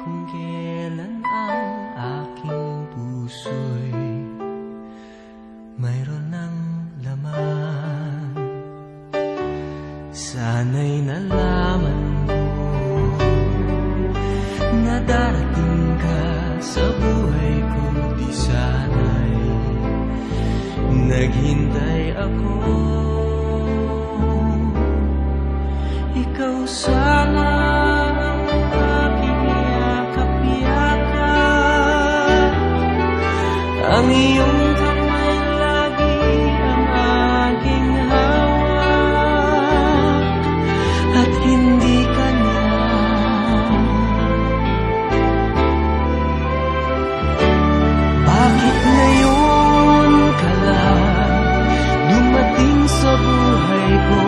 kung kailan ang aking puso'y mayroon ng laman. Sana'y nalaman mo na darating ka sa buhay ko di sana'y naghintay ako. Ikaw sana Ang iyong lagi ang aking hawak At Bakit ngayon ka dumating sa ko?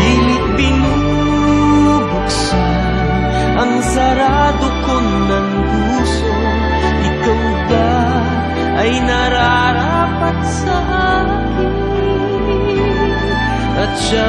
Pilit binubuksan ang sarado ko ng sa akin? At siya